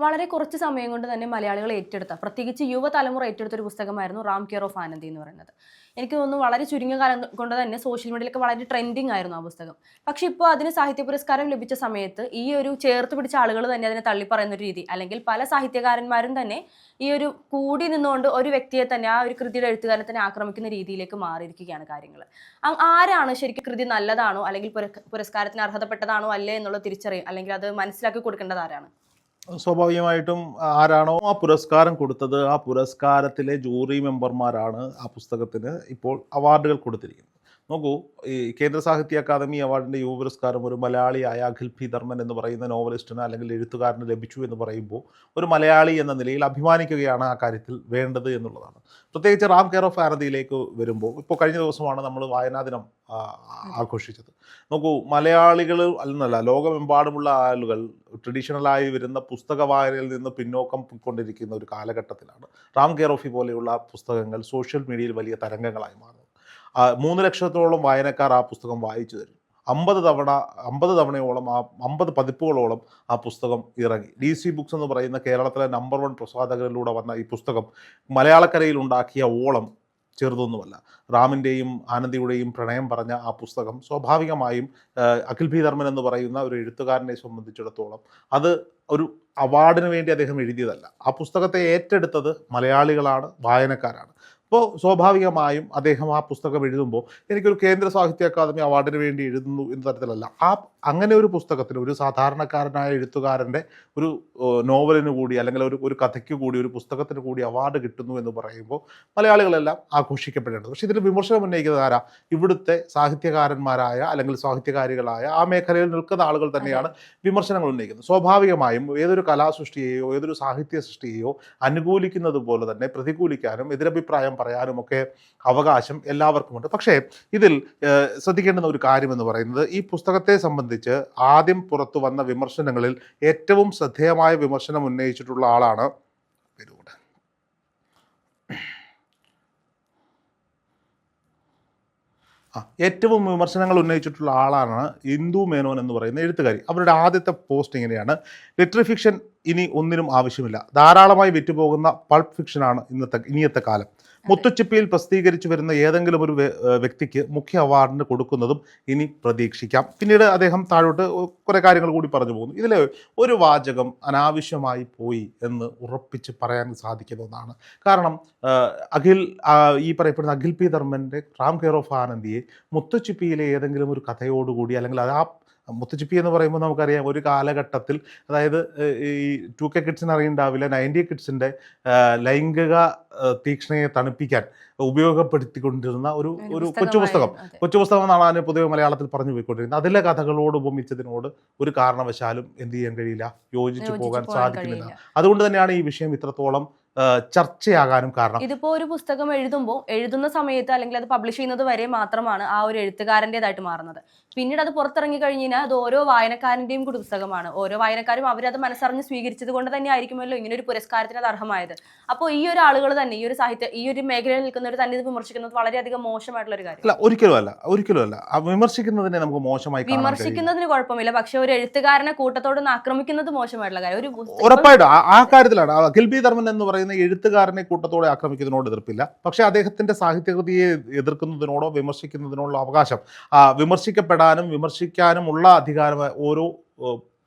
വളരെ കുറച്ച് സമയം കൊണ്ട് തന്നെ മലയാളികൾ ഏറ്റെടുത്ത പ്രത്യേകിച്ച് യുവതലമുറ ഏറ്റെടുത്ത ഒരു പുസ്തകമായിരുന്നു റാം കെയർ ഓഫ് ആനന്ദി എന്ന് പറയുന്നത്. എനിക്ക് തോന്നുന്നു വളരെ ചുരുങ്ങിയ കാലം കൊണ്ട് തന്നെ സോഷ്യൽ മീഡിയയിലൊക്കെ വളരെ ട്രെൻഡിങ് ആയിരുന്നു ആ പുസ്തകം. പക്ഷേ ഇപ്പോൾ അതിന് സാഹിത്യ പുരസ്കാരം ലഭിച്ച സമയത്ത് ഈ ഒരു ചേർത്ത് പിടിച്ച ആളുകൾ തന്നെ അതിനെ തള്ളിപ്പറയുന്ന ഒരു രീതി അല്ലെങ്കിൽ പല സാഹിത്യകാരന്മാരും തന്നെ ഈ ഒരു കൂടി നിന്നുകൊണ്ട് ഒരു വ്യക്തിയെ തന്നെ ആ ഒരു കൃതിയുടെ എഴുത്തുകാരനെ തന്നെ ആക്രമിക്കുന്ന രീതിയിലേക്ക് മാറിയിരിക്കുകയാണ് കാര്യങ്ങൾ. ആരാണ് ശരിക്കും കൃതി നല്ലതാണോ അല്ലെങ്കിൽ പുര- പുരസ്കാരത്തിന് അർഹതപ്പെട്ടതാണോ അല്ലേ എന്നുള്ള തിരിച്ചറിയും അല്ലെങ്കിൽ അത് മനസ്സിലാക്കി കൊടുക്കേണ്ടത് ആരാണ്? സ്വാഭാവികമായിട്ടും ആരാണോ ആ പുരസ്കാരം കൊടുത്തത് ആ പുരസ്കാരത്തിലെ ജൂറി മെമ്പർമാരാണ് ആ പുസ്തകത്തിന് ഇപ്പോൾ അവാർഡുകൾ കൊടുത്തിരിക്കുന്നത്. നോക്കൂ ഈ കേന്ദ്ര സാഹിത്യ അക്കാദമി അവാർഡിന്റെ യുവ പുരസ്കാരം ഒരു മലയാളിയായ അഖിൽ പി ധർമ്മൻ എന്ന് പറയുന്ന നോവലിസ്റ്റിന് അല്ലെങ്കിൽ എഴുത്തുകാരന് ലഭിച്ചു എന്ന് പറയുമ്പോൾ ഒരു മലയാളി എന്ന നിലയിൽ അഭിമാനിക്കുകയാണ് ആ കാര്യത്തിൽ വേണ്ടത് എന്നുള്ളതാണ്. പ്രത്യേകിച്ച് റാം കെയർ ഓഫ് ആനന്ദിയിലേക്ക് വരുമ്പോൾ ഇപ്പോൾ കഴിഞ്ഞ ദിവസമാണ് നമ്മൾ വായനാ ദിനം ആഘോഷിച്ചത്. നോക്കൂ മലയാളികൾ അല്ലെന്നല്ല ലോകമെമ്പാടുമുള്ള ആളുകൾ ട്രഡീഷണലായി വരുന്ന പുസ്തക വായനയിൽ നിന്ന് പിന്നോക്കം കൊണ്ടിരിക്കുന്ന ഒരു കാലഘട്ടത്തിലാണ് റാം കെയർ ഓഫി പോലെയുള്ള പുസ്തകങ്ങൾ സോഷ്യൽ മീഡിയയിൽ വലിയ തരംഗങ്ങളായി മാറുന്നത്. മൂന്ന് ലക്ഷത്തോളം വായനക്കാർ ആ പുസ്തകം വായിച്ചു തരും. അമ്പത് തവണ അമ്പത് തവണയോളം ആ അമ്പത് പതിപ്പുകളോളം ആ പുസ്തകം ഇറങ്ങി. ഡി സി ബുക്സ് എന്ന് പറയുന്ന കേരളത്തിലെ നമ്പർ വൺ പ്രസാധകരിലൂടെ വന്ന ഈ പുസ്തകം മലയാളക്കരയിൽ ഉണ്ടാക്കിയ ഓളം ചെറുതൊന്നുമല്ല. റാമിന്റെയും ആനന്ദിയുടെയും പ്രണയം പറഞ്ഞ ആ പുസ്തകം സ്വാഭാവികമായും അഖിൽ ഭി ധർമ്മൻ എന്ന് പറയുന്ന ഒരു എഴുത്തുകാരനെ സംബന്ധിച്ചിടത്തോളം അത് ഒരു അവാർഡിന് വേണ്ടി അദ്ദേഹം എഴുതിയതല്ല. ആ പുസ്തകത്തെ ഏറ്റെടുത്തത് മലയാളികളാണ് വായനക്കാരാണ്. അപ്പോൾ സ്വാഭാവികമായും അദ്ദേഹം ആ പുസ്തകം എഴുതുമ്പോൾ എനിക്കൊരു കേന്ദ്ര സാഹിത്യ അക്കാദമി അവാർഡിന് വേണ്ടി എഴുതുന്നു എന്ന തരത്തിലല്ല. ആ അങ്ങനെ ഒരു പുസ്തകത്തിന് ഒരു സാധാരണക്കാരനായ എഴുത്തുകാരന്റെ ഒരു നോവലിന് കൂടി അല്ലെങ്കിൽ ഒരു ഒരു കഥയ്ക്ക് കൂടി ഒരു പുസ്തകത്തിന് കൂടി അവാർഡ് കിട്ടുന്നു എന്ന് പറയുമ്പോൾ മലയാളികളെല്ലാം ആഘോഷിക്കപ്പെടേണ്ടത്. പക്ഷേ ഇതിൽ വിമർശനം ഉന്നയിക്കുന്നത് ആരാ? ഇവിടുത്തെ സാഹിത്യകാരന്മാരായ അല്ലെങ്കിൽ സാഹിത്യകാരികളായ ആ മേഖലയിൽ നിൽക്കുന്ന ആളുകൾ തന്നെയാണ് വിമർശനങ്ങൾ ഉന്നയിക്കുന്നത്. സ്വാഭാവികമായും ഏതൊരു കലാസൃഷ്ടിയെയോ ഏതൊരു സാഹിത്യ സൃഷ്ടിയെയോ അനുകൂലിക്കുന്നത് പോലെ തന്നെ പ്രതികൂലിക്കാനും എതിരഭിപ്രായം പറയാനും ഒക്കെ അവകാശം എല്ലാവർക്കുമുണ്ട്. പക്ഷേ ഇതിൽ ശ്രദ്ധിക്കേണ്ടുന്ന ഒരു കാര്യം എന്ന് പറയുന്നത് ഈ പുസ്തകത്തെ സംബന്ധിച്ച് ആദ്യം പുറത്തു വന്ന വിമർശനങ്ങളിൽ ഏറ്റവും ശ്രദ്ധേയമായ വിമർശനം ഉന്നയിച്ചിട്ടുള്ള ആളാണ് പേരുകൂടെ. ഏറ്റവും വിമർശനങ്ങൾ ഉന്നയിച്ചിട്ടുള്ള ആളാണ് ഇന്ദു മേനോൻ എന്ന് പറയുന്ന എഴുത്തുകാരി. അവരുടെ ആദ്യത്തെ പോസ്റ്റ് ഇങ്ങനെയാണ്. ലിറ്ററി ഫിക്ഷൻ ഇനി ഒന്നിനും ആവശ്യമില്ല. ധാരാളമായി വിറ്റുപോകുന്ന പൾപ്പ് ഫിക്ഷനാണ് ഇന്നത്തെ ഇനിയത്തെ കാലം. മുത്തുച്ചിപ്പിയിൽ പ്രസിദ്ധീകരിച്ചു വരുന്ന ഏതെങ്കിലും ഒരു വ്യക്തിക്ക് മുഖ്യ അവാർഡിന് കൊടുക്കുന്നതും ഇനി പ്രതീക്ഷിക്കാം. പിന്നീട് അദ്ദേഹം താഴോട്ട് കുറേ കാര്യങ്ങൾ കൂടി പറഞ്ഞു പോകുന്നു. ഇതിലെ ഒരു വാചകം അനാവശ്യമായി പോയി എന്ന് ഉറപ്പിച്ച് പറയാൻ സാധിക്കുന്ന ഒന്നാണ്. കാരണം അഖിൽ ഈ പറയപ്പെടുന്ന അഖിൽ പി ധർമ്മന്റെ റാം കെയർ ഓഫ് ആനന്ദിയെ മുത്തുച്ചിപ്പിയിലെ ഏതെങ്കിലും ഒരു കഥയോടുകൂടി അല്ലെങ്കിൽ അത് ആ മുത്തുച്ചിപ്പി എന്ന് പറയുമ്പോൾ നമുക്കറിയാം ഒരു കാലഘട്ടത്തിൽ അതായത് ഈ ടു കെ കിഡ്സിന് അറിയുണ്ടാവില്ല നയന്റി കിഡ്സിന്റെ ലൈംഗിക തീക്ഷണയെ തണുപ്പിക്കാൻ ഉപയോഗപ്പെടുത്തിക്കൊണ്ടിരുന്ന ഒരു ഒരു കൊച്ചു പുസ്തകം. കൊച്ചു പുസ്തകം എന്നാണ് അതിനെ പൊതുവെ മലയാളത്തിൽ പറഞ്ഞു പോയിക്കൊണ്ടിരുന്നത് അതിലെ കഥകളോട് ഉപമിച്ചതിനോട് ഒരു കാരണവശാലും എന്ത് ചെയ്യാൻ കഴിയില്ല യോജിച്ചു പോകാൻ സാധിക്കുന്നില്ല. അതുകൊണ്ട് തന്നെയാണ് ഈ വിഷയം ഇത്രത്തോളം ചർച്ചയാകാനും കാരണം. ഇതിപ്പോ ഒരു പുസ്തകം എഴുതുമ്പോൾ എഴുതുന്ന സമയത്ത് അല്ലെങ്കിൽ അത് പബ്ലിഷ് ചെയ്യുന്നത് വരെ മാത്രമാണ് ആ ഒരു എഴുത്തുകാരന്റെതായിട്ട് മാറുന്നത്. പിന്നീട് അത് പുറത്തിറങ്ങി കഴിഞ്ഞ് കഴിഞ്ഞാൽ അത് ഓരോ വായനക്കാരന്റെയും കൂടി പുസ്തകമാണ് ഓരോ വായനക്കാരും അവരത് മനസ്സറിഞ്ഞ് സ്വീകരിച്ചത് കൊണ്ട് തന്നെ ആയിരിക്കുമല്ലോ ഇങ്ങനെ ഒരു പുരസ്കാരത്തിന് അത് അർഹമായത്. അപ്പോൾ ഈ ഒരു ആളുകൾ തന്നെ ഈ ഒരു സാഹിത്യ ഈ ഒരു മേഖലയിൽ നിൽക്കുന്നവർ തന്നെ ഇത് വിമർശിക്കുന്നത് വളരെയധികം മോശമായിട്ടുള്ള ഒരു കാര്യം അല്ല ഒരിക്കലും അല്ല ഒരിക്കലും അല്ല. വിമർശിക്കുന്നതിനെ നമുക്ക് മോശമായി. വിമർശിക്കുന്നതിന് കുഴപ്പമില്ല. പക്ഷെ ഒരു എഴുത്തുകാരനെ കൂട്ടത്തോടൊന്ന് ആക്രമിക്കുന്നത് മോശമായിട്ടുള്ള കാര്യം. ഒരു ഉറപ്പായിട്ടും ആ- കാര്യത്തിലാണ്. ആ അഖിൽ ബി ധർമ്മൻ എന്ന് പറയുന്ന എഴുത്തുകാരനെ കൂട്ടത്തോടെ ആക്രമിക്കുന്നതിനോട് എതിർപ്പില്ല. പക്ഷേ അദ്ദേഹത്തിന്റെ സാഹിത്യകൃതിയെ എതിർക്കുന്നതിനോടോ വിമർശിക്കുന്നതിനോടുള്ള അവകാശം വിമർശിക്കപ്പെടാനും വിമർശിക്കാനുമുള്ള അധികാരം ഓരോ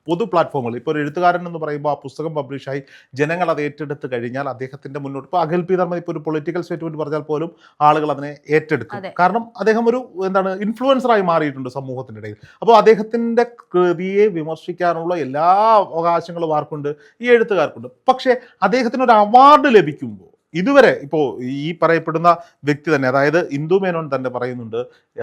പൊതു പ്ലാറ്റ്ഫോമുകൾ. ഇപ്പോൾ ഒരു എഴുത്തുകാരൻ എന്ന് പറയുമ്പോൾ ആ പുസ്തകം പബ്ലിഷായി ജനങ്ങൾ അത് ഏറ്റെടുത്ത് കഴിഞ്ഞാൽ അദ്ദേഹത്തിന്റെ മുന്നോട്ട്. ഇപ്പോൾ അഖിൽ പി ഇപ്പോൾ ഒരു പൊളിറ്റിക്കൽ സ്റ്റേറ്റ്മെന്റ് പറഞ്ഞാൽ പോലും ആളുകൾ അതിനെ ഏറ്റെടുക്കും. കാരണം അദ്ദേഹം ഒരു എന്താണ് ഇൻഫ്ലുവൻസറായി മാറിയിട്ടുണ്ട് സമൂഹത്തിന്റെ ഇടയിൽ. അപ്പോൾ അദ്ദേഹത്തിന്റെ കൃതിയെ വിമർശിക്കാനുള്ള എല്ലാ അവകാശങ്ങളും ആർക്കുണ്ട്? ഈ എഴുത്തുകാർക്കുണ്ട്. പക്ഷേ അദ്ദേഹത്തിന് ഒരു അവാർഡ് ലഭിക്കുമ്പോൾ ഇതുവരെ ഇപ്പോൾ ഈ പറയപ്പെടുന്ന വ്യക്തി തന്നെ അതായത് ഇന്ദു മേനോൻ തന്നെ പറയുന്നുണ്ട്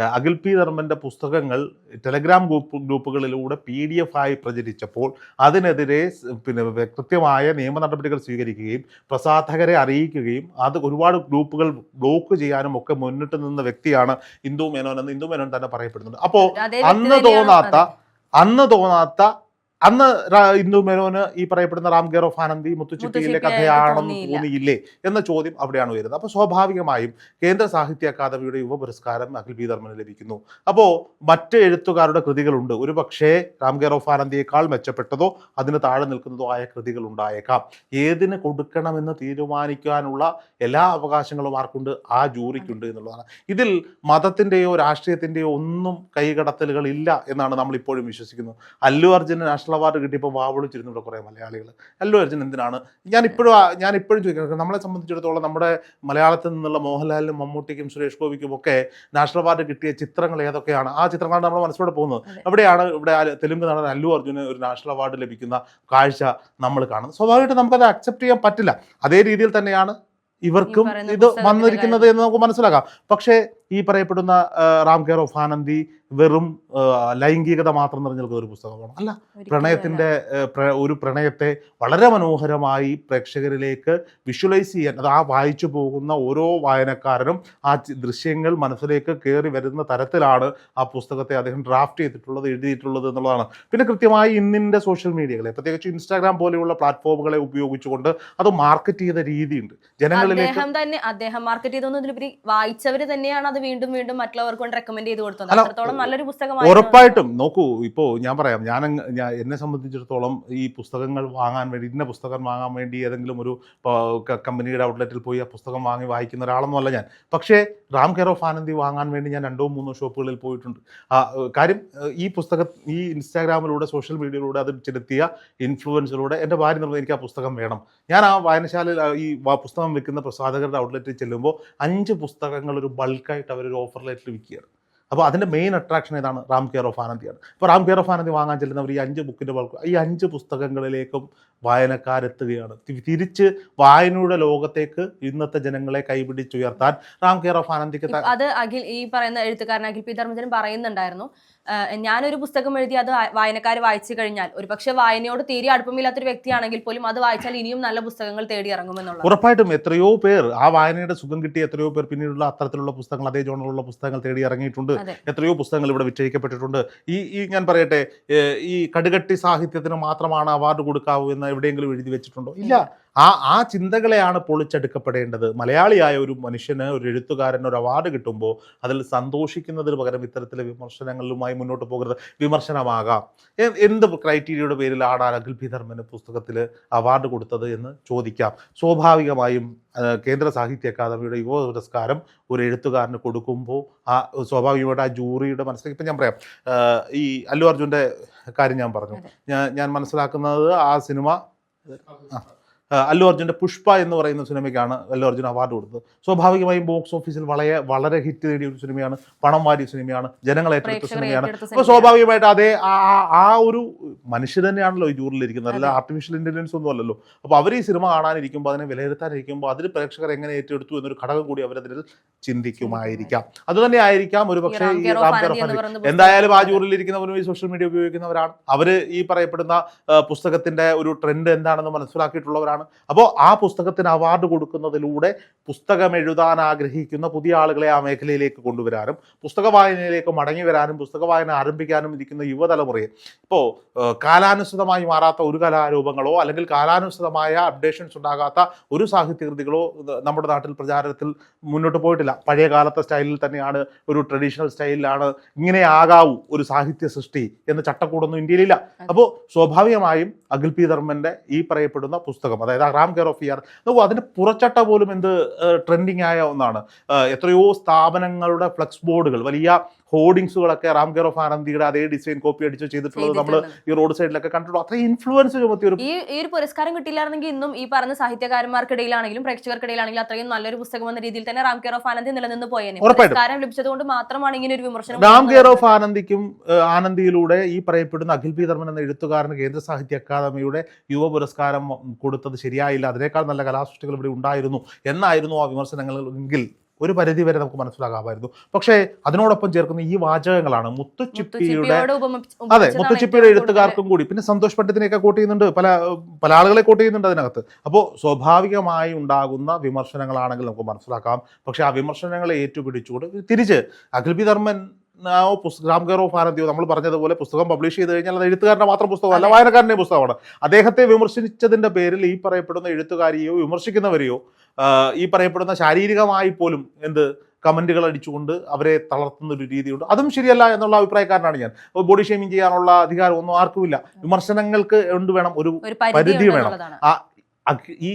അഖിൽ പി ധർമ്മന്റെ പുസ്തകങ്ങൾ ടെലഗ്രാം ഗ്രൂപ്പ് ഗ്രൂപ്പുകളിലൂടെ പി ഡി എഫ് ആയി പ്രചരിച്ചപ്പോൾ അതിനെതിരെ പിന്നെ കൃത്യമായ നിയമ നടപടികൾ സ്വീകരിക്കുകയും പ്രസാധകരെ അറിയിക്കുകയും അത് ഒരുപാട് ഗ്രൂപ്പുകൾ ബ്ലോക്ക് ചെയ്യാനും ഒക്കെ മുന്നിട്ട് നിന്ന വ്യക്തിയാണ് ഇന്ദു മേനോൻ എന്ന് ഇന്ദു മേനോൻ തന്നെ പറയപ്പെടുന്നുണ്ട്. അപ്പോൾ അന്ന് തോന്നാത്ത അന്ന് തോന്നാത്ത അന്ന് ഇന്ദു മേനോന് ഈ പറയപ്പെടുന്ന റാം കെയർ ഓഫ് ആനന്ദി മുത്തുച്ചിപ്പിയിലെ കഥയാണെന്ന് തോന്നിയില്ലേ. എന്ന ചോദ്യം അവിടെയാണ് വരുന്നത് അപ്പോൾ സ്വാഭാവികമായും കേന്ദ്ര സാഹിത്യ അക്കാദമിയുടെ യുവ പുരസ്കാരം അഖിൽ പി ധർമ്മന് ലഭിക്കുന്നു. അപ്പോൾ മറ്റ് എഴുത്തുകാരുടെ കൃതികളുണ്ട്. ഒരു പക്ഷേ റാം കെയർ ഓഫ് ആനന്ദിയേക്കാൾ മെച്ചപ്പെട്ടതോ അതിന് താഴെ നിൽക്കുന്നതോ ആയ കൃതികൾ ഉണ്ടായേക്കാം ഏതിന് കൊടുക്കണമെന്ന് തീരുമാനിക്കാനുള്ള എല്ലാ അവകാശങ്ങളും ആർക്കുണ്ട്? ആ ജൂറിക്കുണ്ട് എന്നുള്ളതാണ്. ഇതിൽ മതത്തിന്റെയോ രാഷ്ട്രീയത്തിന്റെയോ ഒന്നും കൈകടത്തലുകൾ ഇല്ല എന്നാണ് നമ്മൾ ഇപ്പോഴും വിശ്വസിക്കുന്നത്. അല്ലു അർജുന് നാഷണൽ അവാർഡ് കിട്ടിയപ്പോൾ വാവിളിച്ചിരുന്നു കുറേ മലയാളികൾ അല്ലു അർജുൻ എന്തിനാണ്? ഞാൻ ഇപ്പോഴും ഞാൻ ഇപ്പോഴും ചോദിക്കുന്നത് നമ്മളെ സംബന്ധിച്ചിടത്തോളം നമ്മുടെ മലയാളത്തിൽ നിന്നുള്ള മോഹൻലാലിനും മമ്മൂട്ടിക്കും സുരേഷ് ഗോപിക്കും ഒക്കെ നാഷണൽ അവാർഡ് കിട്ടിയ ചിത്രങ്ങൾ ഏതൊക്കെയാണ്? ആ ചിത്രങ്ങളാണ് നമ്മൾ മനസ്സിലൂടെ പോകുന്നത്. എവിടെയാണ് ഇവിടെ തെലുങ്ക് നടൻ അല്ലു അർജുന് ഒരു നാഷണൽ അവാർഡ് ലഭിക്കുന്ന കാഴ്ച നമ്മൾ കാണുന്നത്. സ്വാഭാവികമായിട്ടും നമുക്കത് അക്സെപ്റ്റ് ചെയ്യാൻ പറ്റില്ല. അതേ രീതിയിൽ തന്നെയാണ് ഇവർക്കും ഇത് വന്നിരിക്കുന്നത് എന്ന് നമുക്ക് മനസ്സിലാക്കാം. പക്ഷേ ഈ പറയപ്പെടുന്ന റാം കെയർ ഓഫ് ആനന്ദി വെറും ലൈംഗികത മാത്രം നിറഞ്ഞ ഒരു പുസ്തകമാണ് അല്ല പ്രണയത്തിന്റെ ഒരു പ്രണയത്തെ വളരെ മനോഹരമായി പ്രേക്ഷകരിലേക്ക് വിഷ്വലൈസ് ചെയ്യാൻ അത് ആ വായിച്ചു പോകുന്ന ഓരോ വായനക്കാരനും ആ ദൃശ്യങ്ങൾ മനസ്സിലേക്ക് കയറി വരുന്ന തരത്തിലാണ് ആ പുസ്തകത്തെ അദ്ദേഹം ഡ്രാഫ്റ്റ് ചെയ്തിട്ടുള്ളത് എഴുതിയിട്ടുള്ളത് എന്നുള്ളതാണ്. പിന്നെ കൃത്യമായി ഇന്നിന്റെ സോഷ്യൽ മീഡിയകളെ പ്രത്യേകിച്ച് ഇൻസ്റ്റാഗ്രാം പോലെയുള്ള പ്ലാറ്റ്ഫോമുകളെ ഉപയോഗിച്ചുകൊണ്ട് അത് മാർക്കറ്റ് ചെയ്ത രീതിയുണ്ട്. ജനങ്ങളിലേക്ക് അദ്ദേഹം തന്നെ അദ്ദേഹം മാർക്കറ്റ് ചെയ്തൊന്നതിലുപരി വായിച്ചവര് തന്നെയാണ് അത് വീണ്ടും വീണ്ടും മറ്റുള്ളവർക്ക് റെക്കമെൻഡ് ചെയ്ത് കൊടുത്തത് അത്രത്തോളം നല്ലൊരു പുസ്തകമാണ് ഉറപ്പായിട്ടും. നോക്കൂ ഇപ്പോ ഞാൻ പറയാം ഞാൻ എന്നെ സംബന്ധിച്ചിടത്തോളം ഈ പുസ്തകങ്ങൾ വാങ്ങാൻ വേണ്ടി ഇന്ന പുസ്തകം വാങ്ങാൻ വേണ്ടി ഏതെങ്കിലും ഒരു കമ്പനിയുടെ ഔട്ട്ലെറ്റിൽ പോയി ആ പുസ്തകം വാങ്ങി വായിക്കുന്ന ഒരാളൊന്നുമല്ല ഞാൻ. പക്ഷേ റാം കെയർ ഓഫ് ആനന്ദി വാങ്ങാൻ വേണ്ടി ഞാൻ രണ്ടോ മൂന്നോ ഷോപ്പുകളിൽ പോയിട്ടുണ്ട്. കാര്യം ഈ പുസ്തകം ഈ ഇൻസ്റ്റാഗ്രാമിലൂടെ സോഷ്യൽ മീഡിയയിലൂടെ അത് ചെലുത്തിയ ഇൻഫ്ലുവൻസിലൂടെ എന്റെ ഭാര്യ നിർമ്മിത എനിക്ക് ആ പുസ്തകം വേണം. ഞാൻ ആ വായനശാലയിൽ ഈ പുസ്തകം വിൽക്കുന്ന പ്രസാധകരുടെ ഔട്ട്ലെറ്റിൽ ചെല്ലുമ്പോൾ അഞ്ച് പുസ്തകങ്ങൾ ഒരു ബൾക്കായിട്ട് അവർ ഒരു ഓഫർ ലെറ്റർ വിൽക്കുകയാണ് അപ്പോൾ അതിന്റെ മെയിൻ അട്രാക്ഷൻ ഏതാണ്? റാം കെയർ ഓഫ് ആനന്ദിയാണ് അപ്പോൾ റാം കെയർ ഓഫ് ആനന്ദി വാങ്ങാൻ ചെല്ലുന്നവർ ഈ അഞ്ച് ബുക്കിന്റെ ബൾക്ക് ഈ അഞ്ച് പുസ്തകങ്ങളിലേക്കും വായനക്കാരെത്തുകയാണ്. തിരിച്ച് വായനയുടെ ലോകത്തേക്ക് ഇന്നത്തെ ജനങ്ങളെ കൈപിടിച്ചുയർത്താൻ റാം കെയർ ഓഫ് ആനന്ദിക്ക് അത് അഖിൽ ഈ പറയുന്ന എഴുത്തുകാരൻ അഖിൽ പി ധർമ്മജൻ പറയുന്നുണ്ടായിരുന്നു. ഞാനൊരു പുസ്തകം എഴുതി അത് വായനക്കാർ വായിച്ചു കഴിഞ്ഞാൽ ഒരുപക്ഷെ വായനയോട് തീരെ അടുപ്പമില്ലാത്തൊരു വ്യക്തിയാണെങ്കിൽ പോലും അത് വായിച്ചാൽ ഇനിയും നല്ല പുസ്തകങ്ങൾ തേടി ഇറങ്ങുമെന്നുള്ളത് ഉറപ്പായിട്ടും എത്രയോ പേർ ആ വായനയുടെ സുഖം കിട്ടി എത്രയോ പേർ പിന്നീടുള്ള അത്തരത്തിലുള്ള പുസ്തകങ്ങൾ അതേ ജോണിലുള്ള പുസ്തകങ്ങൾ തേടി ഇറങ്ങിയിട്ടുണ്ട്. എത്രയോ പുസ്തകങ്ങൾ ഇവിടെ വിറ്റഴിക്കപ്പെട്ടിട്ടുണ്ട്. ഈ ഈ ഞാൻ പറയട്ടെ ഈ കടുകട്ടി സാഹിത്യത്തിന് മാത്രമാണ് അവാർഡ് കൊടുക്കാവൂ എന്ന് എവിടെയെങ്കിലും എഴുതി വെച്ചിട്ടുണ്ടോ? ഇല്ല. ആ ആ ചിന്തകളെയാണ് പൊളിച്ചെടുക്കപ്പെടേണ്ടത്. മലയാളിയായ ഒരു മനുഷ്യന് ഒരു എഴുത്തുകാരന് ഒരു അവാർഡ് കിട്ടുമ്പോൾ അതിൽ സന്തോഷിക്കുന്നതിന് പകരം ഇത്തരത്തിലെ വിമർശനങ്ങളിലുമായി മുന്നോട്ട് പോകരുത്. വിമർശനമാകാം. എന്ത് ക്രൈറ്റീരിയയുടെ പേരിലാണ് അഖിൽ ധർമ്മന് പുസ്തകത്തിൽ അവാർഡ് കൊടുത്തത് എന്ന് ചോദിക്കാം. സ്വാഭാവികമായും കേന്ദ്ര സാഹിത്യ അക്കാദമിയുടെ യുവ പുരസ്കാരം ഒരു എഴുത്തുകാരന് കൊടുക്കുമ്പോൾ ആ സ്വാഭാവികമായിട്ട് ആ ജൂറിയുടെ മനസ്സിലേക്ക് ഇപ്പം ഞാൻ പറയാം. ഈ അല്ലു അർജുന്റെ കാര്യം ഞാൻ പറഞ്ഞു. ഞാൻ ഞാൻ മനസ്സിലാക്കുന്നത് ആ സിനിമ ആ, അല്ലു അർജുന്റെ പുഷ്പ എന്ന് പറയുന്ന സിനിമയ്ക്കാണ് അല്ലു അർജുൻ അവാർഡ് കൊടുത്തത്. സ്വാഭാവികമായും ബോക്സ് ഓഫീസിൽ വളരെ വളരെ ഹിറ്റ് നേടിയ ഒരു സിനിമയാണ് പണം വാരിയ സിനിമയാണ് ജനങ്ങൾ ഏറ്റെടുത്ത സിനിമയാണ്. അപ്പോൾ സ്വാഭാവികമായിട്ട് അതേ ആ ഒരു മനുഷ്യ തന്നെയാണല്ലോ ഈ ജൂറിലിരിക്കുന്നത് അല്ല ആർട്ടിഫിഷ്യൽ ഇന്റലിജൻസ് ഒന്നും അല്ലല്ലോ. അപ്പോൾ അവർ ഈ സിനിമ കാണാനിരിക്കുമ്പോൾ അതിനെ വിലയിരുത്താനിരിക്കുമ്പോൾ അതിൽ പ്രേക്ഷകർ എങ്ങനെ ഏറ്റെടുത്തു എന്നൊരു ഘടകം കൂടി അവരതിൽ ചിന്തിക്കുമായിരിക്കാം. അത് തന്നെ ആയിരിക്കാം ഒരു പക്ഷേ ഈ റാം കെയർ എന്തായാലും ആ ജൂറിലിരിക്കുന്നവരും ഈ സോഷ്യൽ മീഡിയ ഉപയോഗിക്കുന്നവരാണ്. അവർ ഈ പറയപ്പെടുന്ന പുസ്തകത്തിന്റെ ഒരു ട്രെൻഡ് എന്താണെന്ന് മനസ്സിലാക്കിയിട്ടുള്ളവരാണ് അപ്പോൾ ആ പുസ്തകത്തിന് അവാർഡ് കൊടുക്കുന്നതിലൂടെ പുസ്തകം എഴുതാൻ ആഗ്രഹിക്കുന്ന പുതിയ ആളുകളെ ആ മേഖലയിലേക്ക് കൊണ്ടുവരാനും പുസ്തക വായനയിലേക്ക് മടങ്ങി വരാനും പുസ്തക വായന ആരംഭിക്കാനും ഇരിക്കുന്ന യുവതലമുറയെ. ഇപ്പോൾ കാലാനുസൃതമായി മാറാത്ത ഒരു കലാരൂപങ്ങളോ അല്ലെങ്കിൽ കാലാനുസൃതമായ അപ്ഡേഷൻസ് ഉണ്ടാകാത്ത ഒരു സാഹിത്യകൃതികളോ നമ്മുടെ നാട്ടിൽ പ്രചാരത്തിൽ മുന്നോട്ട് പോയിട്ടില്ല. പഴയ കാലത്തെ സ്റ്റൈലിൽ തന്നെയാണ് ഒരു ട്രഡീഷണൽ സ്റ്റൈലിലാണ് ഇങ്ങനെ ആകാവൂ ഒരു സാഹിത്യ സൃഷ്ടി എന്ന ചട്ടക്കൂടൊന്നും ഇന്ത്യയിലില്ല. അപ്പോൾ സ്വാഭാവികമായും അഖിൽ പി ധർമ്മന്റെ ഈ പറയപ്പെടുന്ന പുസ്തകം അതായത് റാം കെയർ ഓഫ് ഇയർ അതിന്റെ പുറച്ചട്ട പോലും എന്ത് ട്രെൻഡിങ് ആയ ഒന്നാണ്. എത്രയോ സ്ഥാപനങ്ങളുടെ ഫ്ലെക്സ് ബോർഡുകൾ വലിയ ഹോർഡിങ്സുകളൊക്കെ റാം കെയർ ഓഫ് ആനന്ദിയുടെ അതേ ഡിസൈൻ കോപ്പി അടിച്ച് ചെയ്തിട്ടുള്ളത് നമ്മൾ ഈ റോഡ് സൈഡിലൊക്കെ കണ്ടിട്ടുള്ളൂ. അത്രയും ഇൻഫ്ലുവൻസ് ചുമത്തിയ ഒരു ഈ ഒരു പുരസ്കാരം കിട്ടിയില്ലായിരുന്നെങ്കിൽ ഇന്നും ഈ പറഞ്ഞ സാഹിത്യകാരന്മാർക്കിടയിലാണെങ്കിലും പ്രേക്ഷകർക്കിടയിലാണെങ്കിലും അത്രയും നല്ലൊരു പുസ്തകം എന്ന രീതിയിൽ തന്നെ റാം കെയർ ഓഫ് ആനന്ദി നിലനിന്ന് പോയേനെ. പുരസ്കാരം പുരസ്കാരം ലഭിച്ചതുകൊണ്ട് മാത്രമാണ് ഇങ്ങനെ ഒരു വിമർശനം റാം കെയർ ഓഫ് ആനന്ദിക്കും ആനന്ദിയിലൂടെ ഈ പറയപ്പെടുന്ന അഖിൽ പി ധർമ്മൻ എന്ന എഴുത്തുകാരന് കേന്ദ്ര സാഹിത്യ അക്കാദമിയുടെ യുവ പുരസ്കാരം കൊടുത്തത് ശരിയായില്ല. അതിനേക്കാൾ നല്ല കലാസൃഷ്ടികൾ ഇവിടെ ഉണ്ടായിരുന്നു എന്നായിരുന്നു ആ വിമർശനങ്ങൾ എങ്കിൽ ഒരു പരിധി വരെ നമുക്ക് മനസ്സിലാകാമായിരുന്നു. പക്ഷേ അതിനോടൊപ്പം ചേർക്കുന്ന ഈ വാചകങ്ങളാണ് മുത്തുച്ചിപ്പിയുടെ അതെ മുത്തുച്ചിപ്പിയുടെ എഴുത്തുകാർക്കും കൂടി. പിന്നെ സന്തോഷ് പണ്ഡിത്തിനെയൊക്കെ കോട്ട് ചെയ്യുന്നുണ്ട്. പല പല ആളുകളെ കോട്ട് ചെയ്യുന്നുണ്ട് അതിനകത്ത്. അപ്പോൾ സ്വാഭാവികമായി ഉണ്ടാകുന്ന വിമർശനങ്ങളാണെങ്കിൽ നമുക്ക് മനസ്സിലാക്കാം. പക്ഷെ ആ വിമർശനങ്ങളെ ഏറ്റുപിടിച്ചുകൊണ്ട് തിരിച്ച് അഖിൽബി ധർമ്മൻ രാം ഓഫ് ആനന്ദിയോ നമ്മൾ പറഞ്ഞതുപോലെ പുസ്തകം പബ്ലിഷ് ചെയ്ത് കഴിഞ്ഞാൽ അത് എഴുത്തുകാരന്റെ മാത്രം പുസ്തകമല്ല വായനക്കാരന്റെ പുസ്തകമാണ്. അദ്ദേഹത്തെ വിമർശിച്ചതിന്റെ പേരിൽ ഈ പറയപ്പെടുന്ന എഴുത്തുകാരിയോ വിമർശിക്കുന്നവരെയോ ഈ പറയപ്പെടുന്ന ശാരീരികമായി പോലും എന്ത് കമന്റുകൾ അടിച്ചുകൊണ്ട് അവരെ തളർത്തുന്ന ഒരു രീതിയുണ്ട്. അതും ശരിയല്ല എന്നുള്ള അഭിപ്രായക്കാരനാണ് ഞാൻ. ബോഡി ഷെയ്മിങ് ചെയ്യാനുള്ള അധികാരം ഒന്നും ആർക്കുമില്ല വിമർശനങ്ങൾക്ക് ഉണ്ട് വേണം? ഒരു പരിധി വേണം. ഈ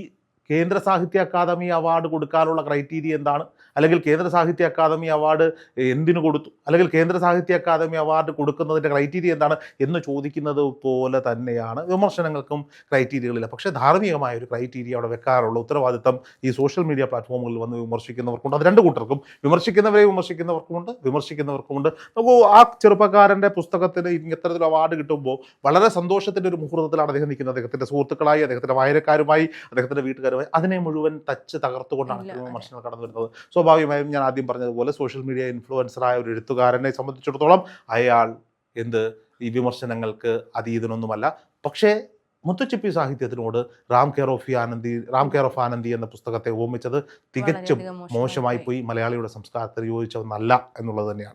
കേന്ദ്ര സാഹിത്യ അക്കാദമി അവാർഡ് കൊടുക്കാനുള്ള ക്രൈറ്റീരിയ എന്താണ്? അല്ലെങ്കിൽ കേന്ദ്ര സാഹിത്യ അക്കാദമി അവാർഡ് എന്തിനു കൊടുത്തു? അല്ലെങ്കിൽ കേന്ദ്ര സാഹിത്യ അക്കാദമി അവാർഡ് കൊടുക്കുന്നതിന്റെ ക്രൈറ്റീരിയ എന്താണ് എന്ന് ചോദിക്കുന്നത് പോലെ തന്നെയാണ് വിമർശനങ്ങൾക്കും ക്രൈറ്റീരിയകളില്ല. പക്ഷേ ധാർമ്മികമായ ഒരു ക്രൈറ്റീരിയ അവിടെ വെക്കാറുള്ള ഉത്തരവാദിത്തം ഈ സോഷ്യൽ മീഡിയ പ്ലാറ്റ്ഫോമുകളിൽ വന്ന് വിമർശിക്കുന്നവർക്കുണ്ട്. അത് രണ്ട് കൂട്ടർക്കും. വിമർശിക്കുന്നവരെ വിമർശിക്കുന്നവർക്കുമുണ്ട് വിമർശിക്കുന്നവർക്കുമുണ്ട്. അപ്പോൾ ആ ചെറുപ്പക്കാരന്റെ പുസ്തകത്തിന് ഇത്തരത്തിൽ അവാർഡ് കിട്ടുമ്പോൾ വളരെ സന്തോഷത്തിന്റെ ഒരു മുഹൂർത്തത്തിലാണ് അദ്ദേഹം നിൽക്കുന്നത്. അദ്ദേഹത്തിന്റെ സുഹൃത്തുക്കളായി അദ്ദേഹത്തിന്റെ വായനക്കാരുമായി അദ്ദേഹത്തിന്റെ വീട്ടുകാരുമായി. അതിനെ മുഴുവൻ തച്ച് തകർത്തുകൊണ്ടാണ് വിമർശനങ്ങൾ കടന്നു വരുന്നത് സ്വാഭാവികമായും ഞാൻ ആദ്യം പറഞ്ഞതുപോലെ സോഷ്യൽ മീഡിയ ഇൻഫ്ലുവൻസറായ ഒരു എഴുത്തുകാരനെ സംബന്ധിച്ചിടത്തോളം അയാൾ എന്ത് ഈ വിമർശനങ്ങൾക്ക് അതീതനൊന്നുമല്ല. പക്ഷേ Muthuchippi സാഹിത്യത്തിനോട് Ram care of Anandhi Ram care of Anandhi എന്ന പുസ്തകത്തെ ഓമിച്ചത് തികച്ചും മോശമായി പോയി. മലയാളിയുടെ സംസ്കാരത്തിൽ യോജിച്ച ഒന്നല്ല എന്നുള്ളത് തന്നെയാണ്.